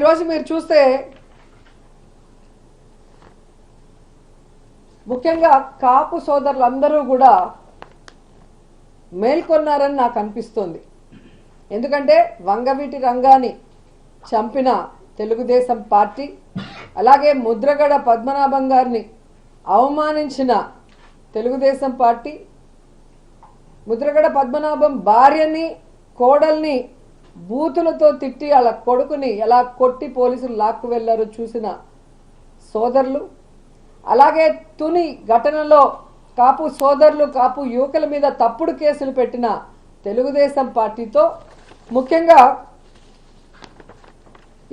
ఈరోజు మీరు చూస్తే ముఖ్యంగా కాపు సోదరులందరూ కూడా మేల్కొన్నారని నాకు అనిపిస్తుంది. ఎందుకంటే వంగవీటి రంగాన్ని చంపిన తెలుగుదేశం పార్టీ అలాగే ముద్రగడ పద్మనాభం గారిని అవమానించిన తెలుగుదేశం పార్టీ ముద్రగడ పద్మనాభం భార్యని కోడల్ని బూతులతో తిట్టి వాళ్ళ కొడుకుని ఎలా కొట్టి పోలీసులు లాక్కు వెళ్ళారో చూసిన సోదరులు అలాగే తుని ఘటనలో కాపు సోదరులు కాపు యువకుల మీద తప్పుడు కేసులు పెట్టిన తెలుగుదేశం పార్టీతో ముఖ్యంగా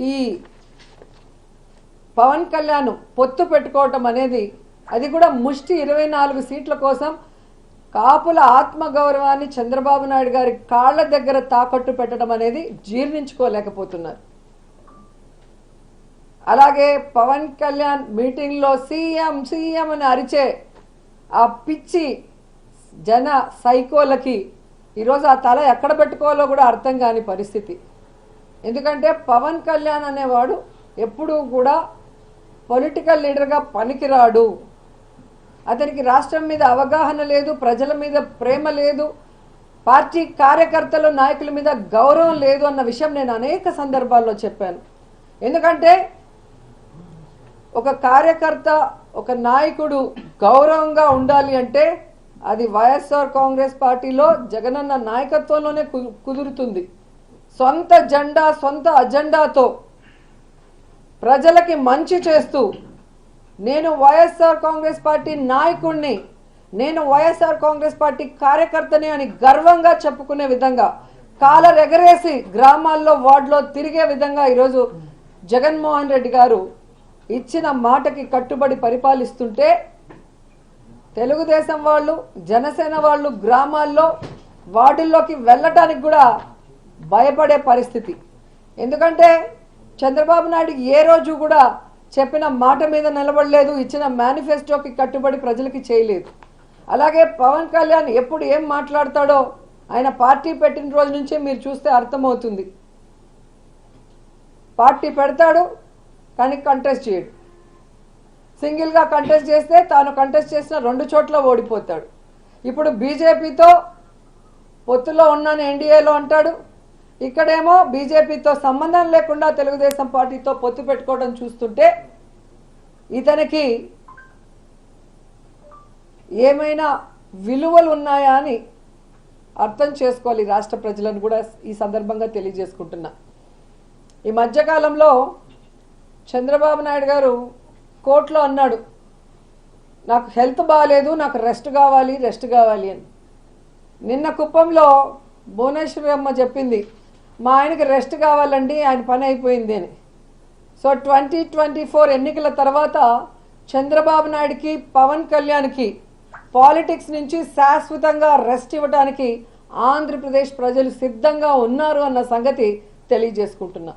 ఈ పవన్ కళ్యాణ్ పొత్తు పెట్టుకోవటం అనేది అది కూడా ముష్టి ఇరవై నాలుగు సీట్ల కోసం కాపుల ఆత్మగౌరవాన్ని చంద్రబాబు నాయుడు గారి కాళ్ళ దగ్గర తాకట్టు పెట్టడం అనేది జీర్ణించుకోలేకపోతున్నారు. అలాగే పవన్ కళ్యాణ్ మీటింగ్లో సీఎం సీఎం అని అరిచే ఆ పిచ్చి జన సైకోలకి ఈరోజు ఆ తల ఎక్కడ పెట్టుకోవాలో కూడా అర్థం కాని పరిస్థితి. ఎందుకంటే పవన్ కళ్యాణ్ అనేవాడు ఎప్పుడూ కూడా పొలిటికల్ లీడర్గా పనికిరాడు. అతనికి రాష్ట్రం మీద అవగాహన లేదు ప్రజల మీద ప్రేమ లేదు పార్టీ కార్యకర్తలు నాయకుల మీద గౌరవం లేదు అన్న విషయం నేను అనేక సందర్భాల్లో చెప్పాను. ఎందుకంటే ఒక కార్యకర్త ఒక నాయకుడు గౌరవంగా ఉండాలి అంటే అది వైఎస్ఆర్ కాంగ్రెస్ పార్టీలో జగనన్న నాయకత్వంలోనే కు- కుదురుతుంది. సొంత జెండా సొంత అజెండాతో ప్రజలకి మంచి చేస్తూ నేను వైఎస్ఆర్ కాంగ్రెస్ పార్టీ నాయకుడిని నేను వైఎస్ఆర్ కాంగ్రెస్ పార్టీ కార్యకర్తని అని గర్వంగా చెప్పుకునే విధంగా కాలర్ ఎగరేసి గ్రామాల్లో వార్డులో తిరిగే విధంగా ఈరోజు జగన్మోహన్ రెడ్డి గారు ఇచ్చిన మాటకి కట్టుబడి పరిపాలిస్తుంటే తెలుగుదేశం వాళ్ళు జనసేన వాళ్ళు గ్రామాల్లో వార్డుల్లోకి వెళ్ళటానికి కూడా భయపడే పరిస్థితి. ఎందుకంటే చంద్రబాబు నాయుడు ఏ రోజు కూడా చెప్పిన మాట మీద నిలబడలేదు ఇచ్చిన మేనిఫెస్టోకి కట్టుబడి ప్రజలకి చేయలేదు. అలాగే పవన్ కళ్యాణ్ ఎప్పుడు ఏం మాట్లాడతాడో ఆయన పార్టీ పెట్టిన రోజు నుంచే మీరు చూస్తే అర్థమవుతుంది. పార్టీ పెడతాడు కానీ కంటెస్ట్ చేయడు. సింగిల్గా కంటెస్ట్ చేస్తే తాను కంటెస్ట్ చేసిన రెండు చోట్ల ఓడిపోతాడు. ఇప్పుడు బీజేపీతో పొత్తులో ఉన్నాను ఎన్డీఏలో అంటాడు ఇక్కడేమో బీజేపీతో సంబంధం లేకుండా తెలుగుదేశం పార్టీతో పొత్తు పెట్టుకోవడం చూస్తుంటే ఇతనికి ఏమైనా విలువలు ఉన్నాయా అని అర్థం చేసుకోవాలి రాష్ట్ర ప్రజలను కూడా ఈ సందర్భంగా తెలియజేసుకుంటున్నా. ఈ మధ్యకాలంలో చంద్రబాబు నాయుడు గారు కోర్టులో అన్నాడు నాకు హెల్త్ బాగాలేదు నాకు రెస్ట్ కావాలి రెస్ట్ కావాలి అని. నిన్న కుప్పంలో భువనేశ్వరి అమ్మ చెప్పింది మా ఆయనకి రెస్ట్ కావాలండి ఆయన పని అయిపోయింది అని. సో ట్వంటీ ట్వంటీ ఫోర్ ఎన్నికల తర్వాత చంద్రబాబు నాయుడుకి పవన్ కళ్యాణ్కి పాలిటిక్స్ నుంచి శాశ్వతంగా రెస్ట్ ఇవ్వడానికి ఆంధ్రప్రదేశ్ ప్రజలు సిద్ధంగా ఉన్నారు అన్న సంగతి తెలియజేసుకుంటున్నా.